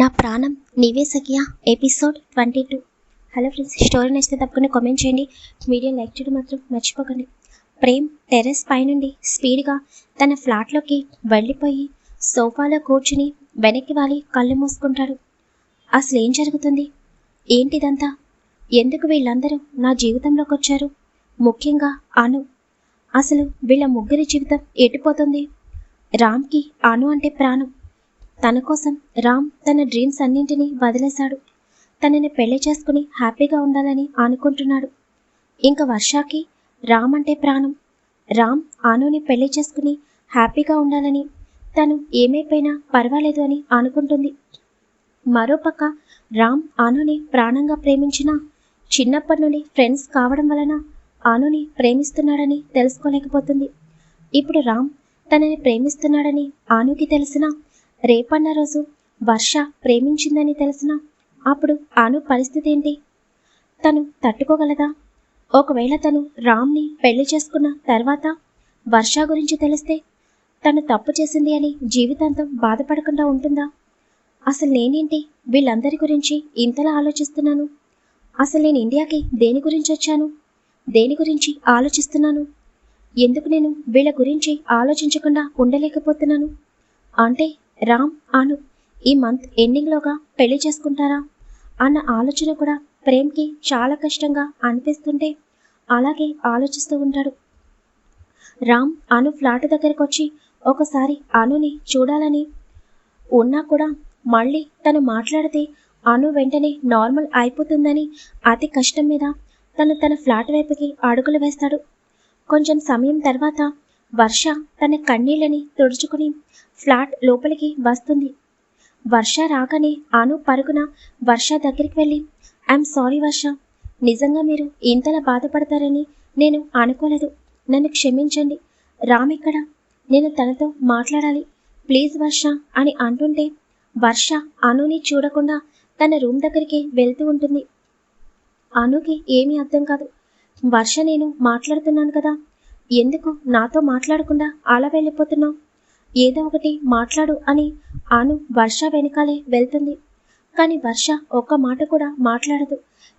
నా ప్రాణం నీవే సఖియా. Episode twenty two. Hello friends story నచ్చితే తప్పకుండా కామెంట్ చేయండి. వీడియో లైక్ చేయడం మాత్రం మర్చిపోకండి. ప్రేమ్ టెర్రస్ పైనుండి స్పీడ్గా తన ఫ్లాట్లోకి వెళ్ళిపోయి సోఫాలో కూర్చుని వెనక్కి వాలి కళ్ళు మూసుకుంటాడు. అసలు ఏం జరుగుతుంది? ఏంటిదంతా? ఎందుకు వీళ్ళందరూ నా జీవితంలోకి వచ్చారు? ముఖ్యంగా అను. అసలు వీళ్ళ ముగ్గురి జీవితం ఎటుపోతుంది రామ్కి అను అంటే ప్రాణం. తన కోసం రామ్ తన డ్రీమ్స్ అన్నింటినీ వదిలేశాడు. తనని పెళ్ళి చేసుకుని హ్యాపీగా ఉండాలని అనుకుంటున్నాడు ఇంకా వర్షాకి రామ్ అంటే ప్రాణం. రామ్ ఆనుని పెళ్ళి చేసుకుని హ్యాపీగా ఉండాలని తను ఏమైపోయినా పర్వాలేదు అని అనుకుంటుంది మరోపక్క రామ్ ఆనుని ప్రాణంగా ప్రేమించిన చిన్నప్పటి నుండి ఫ్రెండ్స్ కావడం వలన ఆనుని ప్రేమిస్తున్నాడని తెలుసుకోలేకపోతుంది. ఇప్పుడు రామ్ తనని ప్రేమిస్తున్నాడని ఆనుకి తెలిసినా రేపన్న రోజు వర్ష ప్రేమించిందని తెలిసిన? అప్పుడు అను పరిస్థితి ఏంటి? తను తట్టుకోగలదా? ఒకవేళ తను రామ్ని పెళ్ళి చేసుకున్న తర్వాత వర్ష గురించి తెలిస్తే తను తప్పు చేసింది అని జీవితాంతం బాధపడకుండా ఉంటుందా? అసలు నేనేంటి వీళ్ళందరి గురించి ఇంతలా ఆలోచిస్తున్నాను? అసలు నేను ఇండియాకి దేని గురించి వచ్చాను? దేని గురించి ఆలోచిస్తున్నాను? ఎందుకు నేను వీళ్ళ గురించి ఆలోచించకుండా ఉండలేకపోతున్నాను? అంటే రామ్ అను ఈ మంత్ ఎండింగ్లోగా పెళ్ళి చేసుకుంటారా? అన్న ఆలోచన కూడా ప్రేమ్కి చాలా కష్టంగా అనిపిస్తుంటే అలాగే ఆలోచిస్తూ ఉంటాడు. రామ్ అను ఫ్లాట్ దగ్గరకు వచ్చి ఒకసారి అనుని చూడాలని ఉన్నా కూడా మళ్ళీ తను మాట్లాడితే అను వెంటనే నార్మల్ అయిపోతుందని అతి కష్టం మీద తను తన ఫ్లాట్ వైపుకి అడుగులు వేస్తాడు. కొంచెం సమయం తర్వాత వర్ష తన కన్నీళ్ళని తుడుచుకుని ఫ్లాట్ లోపలికి వస్తుంది. వర్ష రాగానే అను పరుగున వర్ష దగ్గరికి వెళ్ళి ఐఎమ్ సారీ వర్ష నిజంగా మీరు ఇంతలా బాధపడతారని నేను అనుకోలేదు. నన్ను క్షమించండి. రామ్ ఇక్కడ. నేను తనతో మాట్లాడాలి. ప్లీజ్ వర్ష అని అంటుంటే వర్ష అనుని చూడకుండా తన రూమ్ దగ్గరికి వెళ్తూ ఉంటుంది. అనుకి ఏమీ అర్థం కాదు. వర్ష నేను మాట్లాడుతున్నాను కదా. ఎందుకు నాతో మాట్లాడకుండా అలా వెళ్ళిపోతున్నావు? ఏదో ఒకటి మాట్లాడు అని ఆను వర్ష వెనకాలే వెళ్తుంది. కానీ వర్ష ఒక్క మాట కూడా మాట్లాడదు.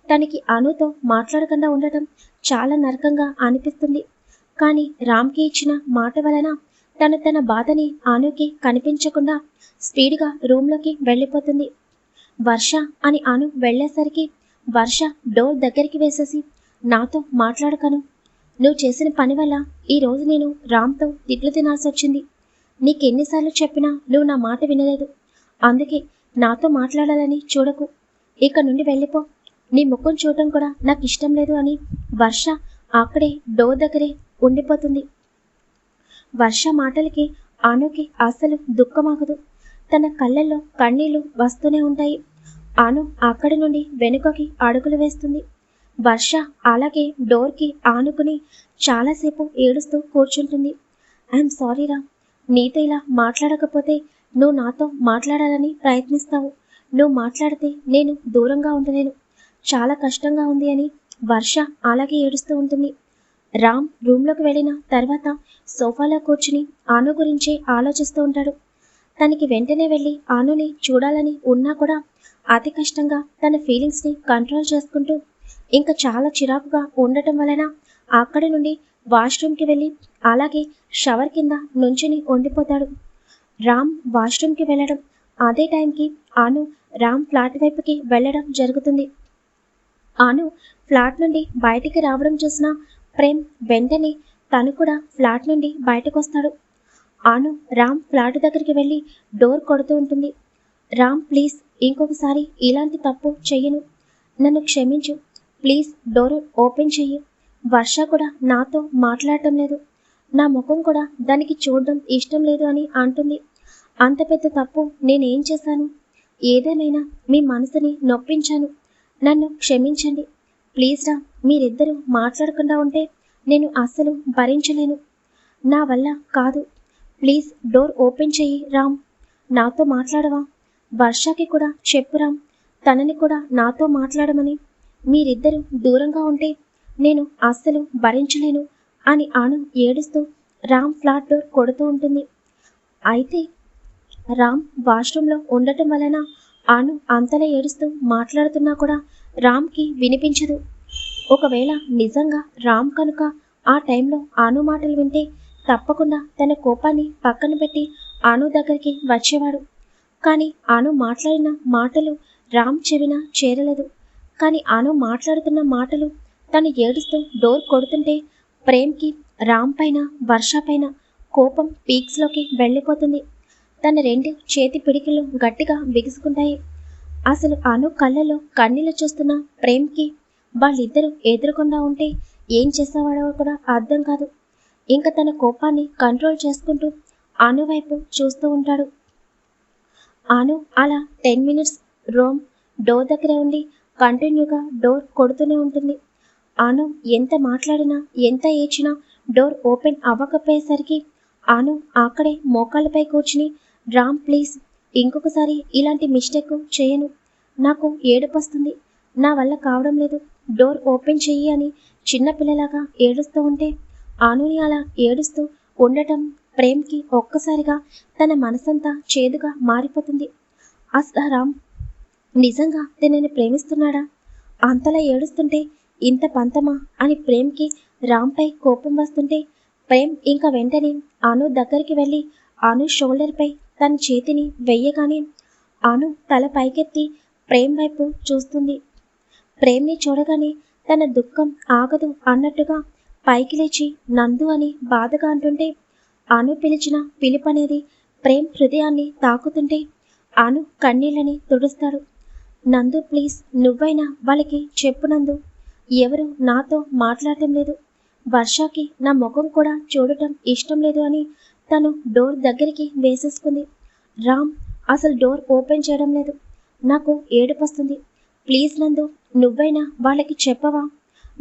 తనకి అనుతో మాట్లాడకుండా ఉండటం చాలా నరకంగా అనిపిస్తుంది. కానీ రామ్కి ఇచ్చిన మాట వలన తను తన బాధని అనుకి కనిపించకుండా స్పీడ్గా రూమ్లోకి వెళ్ళిపోతుంది. వర్ష అని అను వెళ్ళేసరికి వర్ష డోర్ దగ్గరికి వేసేసి నాతో మాట్లాడకను. నువ్వు చేసిన పని వల్ల ఈరోజు నేను రామ్తో తిట్లు తినాల్సి వచ్చింది. నీకెన్నిసార్లు చెప్పినా నువ్వు నా మాట వినలేదు. అందుకే నాతో మాట్లాడాలని చూడకు. ఇక్కడ నుండి వెళ్ళిపో. నీ ముఖం చూడటం కూడా నాకు ఇష్టం లేదు అని వర్ష అక్కడే డోర్ దగ్గరే ఉండిపోతుంది. వర్ష మాటలకి ఆనుకి అసలు దుఃఖమాగదు. తన కళ్ళల్లో కన్నీళ్ళు వస్తూనే ఉంటాయి. ఆను అక్కడి నుండి వెనుకకి అడుగులు వేస్తుంది. వర్ష అలాగే డోర్కి ఆనుకుని చాలాసేపు ఏడుస్తూ కూర్చుంటుంది. ఐఎమ్ సారీరా నీతో ఇలా మాట్లాడకపోతే నువ్వు నాతో మాట్లాడాలని ప్రయత్నిస్తావు. నువ్వు మాట్లాడితే నేను దూరంగా ఉండలేను చాలా కష్టంగా ఉంది అని వర్ష అలాగే ఏడుస్తూ ఉంటుంది. రామ్ రూమ్లోకి వెళ్ళిన తర్వాత సోఫాలో కూర్చుని ఆను గురించే ఆలోచిస్తూ ఉంటాడు. తనకి వెంటనే వెళ్ళి ఆనుని చూడాలని ఉన్నా కూడా అతి కష్టంగా తన ఫీలింగ్స్ని కంట్రోల్ చేసుకుంటూ ఇంకా చాలా చిరాకుగా ఉండటం వలన అక్కడి నుండి వాష్రూమ్కి వెళ్ళి అలాగే షవర్ కింద నుంచుని ఉండిపోతాడు. రామ్ వాష్రూమ్కి వెళ్ళడం అదే టైంకి అను రామ్ ఫ్లాట్ వైపుకి వెళ్ళడం జరుగుతుంది. అను ఫ్లాట్ నుండి బయటికి రావడం చూసిన ప్రేమ్ వెంటనే తను కూడా ఫ్లాట్ నుండి బయటకు వస్తాడు అను రామ్ ఫ్లాట్ దగ్గరికి వెళ్ళి డోర్ కొడుతూ ఉంటుంది. రామ్ ప్లీజ్ ఇంకొకసారి ఇలాంటి తప్పు చెయ్యను. నన్ను క్షమించు. ప్లీజ్ డోర్ ఓపెన్ చెయ్యి. వర్ష కూడా నాతో మాట్లాడటం లేదు. నా ముఖం కూడా దానికి చూడడం ఇష్టం లేదు అని అంటుంది. అంత పెద్ద తప్పు నేనేం చేశాను? ఏదేమైనా మీ మనసుని నొప్పించాను. నన్ను క్షమించండి. ప్లీజ్ రా మీరిద్దరూ మాట్లాడకుండా ఉంటే నేను అస్సలు భరించలేను. నా వల్ల కాదు. ప్లీజ్ డోర్ ఓపెన్ చెయ్యి రామ్. నాతో మాట్లాడవా? వర్షాకి కూడా చెప్పు రామ్. తనని కూడా నాతో మాట్లాడమని. మీరిద్దరూ దూరంగా ఉంటే నేను అస్సలు భరించలేను అని ఆను ఏడుస్తూ రామ్ ఫ్లాట్ డోర్ కొడుతూ ఉంటుంది. అయితే రామ్ వాష్రూమ్లో ఉండటం వలన ఆను అంతలా ఏడుస్తూ మాట్లాడుతున్నా కూడా రామ్కి వినిపించదు. ఒకవేళ నిజంగా రామ్ కనుక ఆ టైంలో ఆను మాటలు వింటే తప్పకుండా తన కోపాన్ని పక్కన పెట్టి ఆను దగ్గరికి వచ్చేవాడు. కానీ ఆను మాట్లాడిన మాటలు రామ్ చెవిన చేరలేదు. కానీ అను మాట్లాడుతున్న మాటలు తను ఏడుస్తూ డోర్ కొడుతుంటే ప్రేమ్కి రామ్ పైన వర్ష పైన కోపం పీక్స్లోకి వెళ్ళిపోతుంది. తన రెండు చేతి పిడికలు గట్టిగా బిగుసుకుంటాయి. అసలు అను కళ్ళలో కన్నీళ్ళు చూస్తున్న ప్రేమ్కి వాళ్ళిద్దరూ ఎదురుకుండా ఉంటే ఏం చేసేవాడో కూడా అర్థం కాదు. ఇంకా తన కోపాన్ని కంట్రోల్ చేసుకుంటూ అను వైపు చూస్తూ ఉంటాడు. అను అలా టెన్ మినిట్స్ రోమ్ డోర్ దగ్గరే ఉండి కంటిన్యూగా డోర్ కొడుతూనే ఉంటుంది. అను ఎంత మాట్లాడినా ఎంత ఏడ్చినా డోర్ ఓపెన్ అవ్వకపోయేసరికి అను అక్కడే మోకాళ్ళపై కూర్చుని రామ్ ప్లీజ్ ఇంకొకసారి ఇలాంటి మిస్టేక్ చేయను. నాకు ఏడుపు వస్తుంది. నా వల్ల కావడం లేదు. డోర్ ఓపెన్ చెయ్యి అని చిన్నపిల్లలాగా ఏడుస్తూ ఉంటే ఆనుని అలా ఏడుస్తూ ఉండటం ప్రేమ్కి ఒక్కసారిగా తన మనసంతా చేదుగా మారిపోతుంది. అసలు రామ్ నిజంగా తనని ప్రేమిస్తున్నాడా? అంతలా ఏడుస్తుంటే ఇంత పంతమా అని ప్రేమ్కి రామ్పై కోపం వస్తుంటే ప్రేమ్ ఇంకా వెంటనే అను దగ్గరికి వెళ్ళి అను షోల్డర్పై తన చేతిని వెయ్యగానే అను తల పైకెత్తి ప్రేమ్ వైపు చూస్తుంది. ప్రేమ్ని చూడగానే తన దుఃఖం ఆగదు అన్నట్టుగా పైకి లేచి నందు అని బాధగా అంటుంటే అను పిలిచిన పిలుపనేది ప్రేమ్ హృదయాన్ని తాకుతుంటే అను కన్నీళ్ళని తుడుస్తాడు. నందు ప్లీజ్ నువ్వైనా వాళ్ళకి చెప్పు నందు. ఎవరు నాతో మాట్లాడటం లేదు. వర్షాకి నా ముఖం కూడా చూడటం ఇష్టం లేదు అని తను డోర్ దగ్గరికి వేసేసుకుంది. రామ్ అసలు డోర్ ఓపెన్ చేయడం లేదు. నాకు ఏడుపు వస్తుంది. ప్లీజ్ నందు నువ్వైనా వాళ్ళకి చెప్పవా?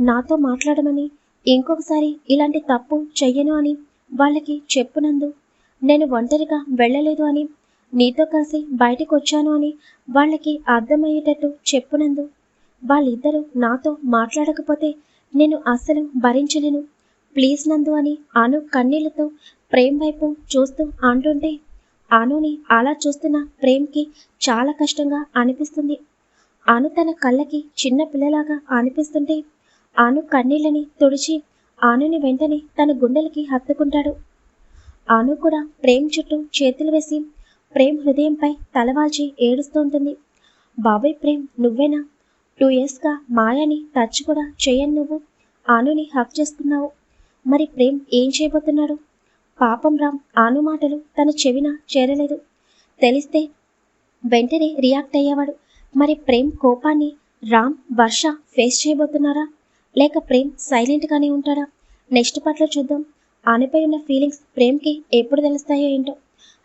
నాతో మాట్లాడమని ఇంకొకసారి ఇలాంటి తప్పు చెయ్యను అని వాళ్ళకి చెప్పునందు నేను ఒంటరిగా వెళ్ళలేదు అని నీతో కలిసి బయటకు వచ్చాను అని వాళ్ళకి అర్థమయ్యేటట్టు చెప్పునందు. వాళ్ళిద్దరూ నాతో మాట్లాడకపోతే నేను అస్సలు భరించలేను. ప్లీజ్ నందు అని అను కన్నీళ్ళతో ప్రేమ్ వైపు చూస్తూ అంటుంటే అనుని అలా చూస్తున్న ప్రేమ్కి చాలా కష్టంగా అనిపిస్తుంది. అను తన కళ్ళకి చిన్న పిల్లలాగా అనిపిస్తుంటే అను కన్నీళ్ళని తుడిచి ఆనుని వెంటనే తన గుండెలకి హత్తుకుంటాడు. అను కూడా ప్రేమ్ చుట్టూ చేతులు వేసి ప్రేమ్ హృదయంపై తలవాల్చి ఏడుస్తూ ఉంటుంది బాబాయ్ ప్రేమ్ నువ్వేనా? టూ ఇయర్స్గా మాయని టచ్ కూడా చేయను నువ్వు. ఆనుని హక్ చేసుకున్నావు. మరి ప్రేమ్ ఏం చేయబోతున్నాడు? పాపం రామ్ ఆను మాటలు తన చెవిన చేరలేదు. తెలిస్తే వెంటనే రియాక్ట్ అయ్యేవాడు. మరి ప్రేమ్ కోపాన్ని రామ్ వర్ష ఫేస్ చేయబోతున్నారా? లేక ప్రేమ్ సైలెంట్గానే ఉంటాడా? నెక్స్ట్ పట్ల చూద్దాం. ఆనపై ఉన్న ఫీలింగ్స్ ప్రేమ్కి ఎప్పుడు తెలుస్తాయో ఏంటో.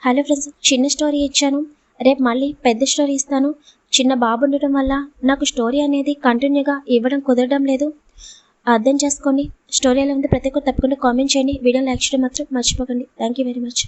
హలో ఫ్రెండ్స్ చిన్న స్టోరీ ఇచ్చాను. రేపు మళ్ళీ పెద్ద స్టోరీ ఇస్తాను. చిన్న బాబు ఉండటం వల్ల నాకు స్టోరీ అనేది కంటిన్యూగా ఇవ్వడం కుదరడం లేదు. అర్థం చేసుకోండి. స్టోరీ ఎలా ఉంది ప్రతి ఒక్కరు తప్పకుండా కామెంట్ చేయండి. వీడియో లైక్ చేయడం మాత్రం మర్చిపోకండి. Thank you very much